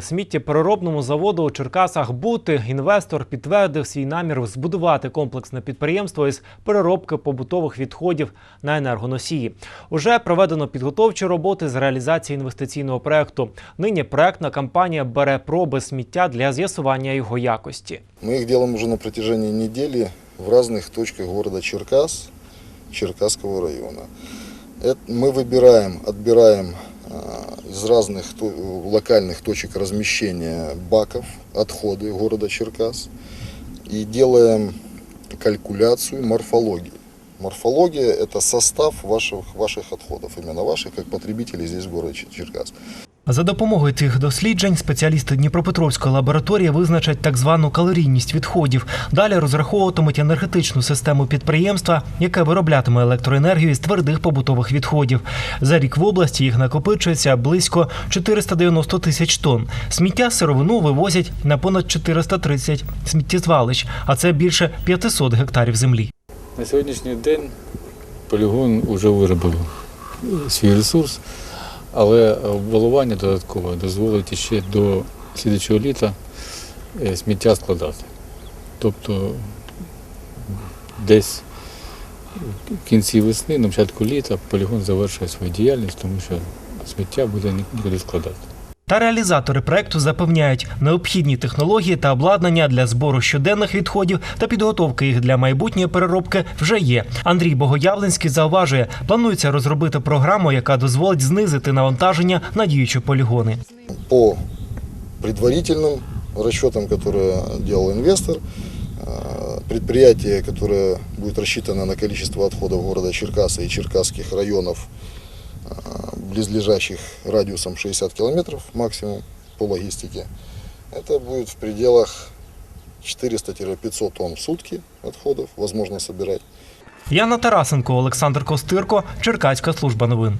Сміттєпереробному заводу у Черкасах бути інвестор підтвердив свій намір збудувати комплексне підприємство із переробки побутових відходів на енергоносії. Уже проведено підготовчі роботи з реалізації інвестиційного проекту. Нині проектна компанія бере проби сміття для з'ясування його якості. Мы их делаем уже на протяжении недели в разных точках города Черкас, Черкасского района. Это мы выбираем, отбираем а, из разных локальных точек размещения баков отходы города Черкас и делаем калькуляцию морфологии. Морфология – это состав ваших, ваших отходов, именно ваших, как потребителей здесь в городе Чер- Черкас. За допомогою цих досліджень спеціалісти Дніпропетровської лабораторії визначать так звану калорійність відходів. Далі розраховуватимуть енергетичну систему підприємства, яке вироблятиме електроенергію з твердих побутових відходів. За рік в області їх накопичується близько 490 тисяч тонн. Сміття сировину вивозять на понад 430 сміттєзвалищ, а це більше 500 гектарів землі. На сьогоднішній день полігон вже виробив свій ресурс, але обвалування додаткове дозволить ще до слідчого літа е, сміття складати. Тобто десь в кінці весни, на початку літа полігон завершує свою діяльність, тому що сміття буде нікуди складати. Та реалізатори проекту запевняють, необхідні технології та обладнання для збору щоденних відходів та підготовки їх для майбутньої переробки вже є. Андрій Богоявленський зауважує, планується розробити програму, яка дозволить знизити навантаження на діючі полігони. по предварительным расчетам, которые делал инвестор, э, предприятие, которое будет рассчитано на количество отходов города Черкаса и черкасских районов, э, близлежащих радиусом 60 километров максимум по логистике, это будет в пределах 400-500 тонн в сутки отходов, возможно собирать. Яна Тарасенко, Олександр Костирко, Черкаська служба новин.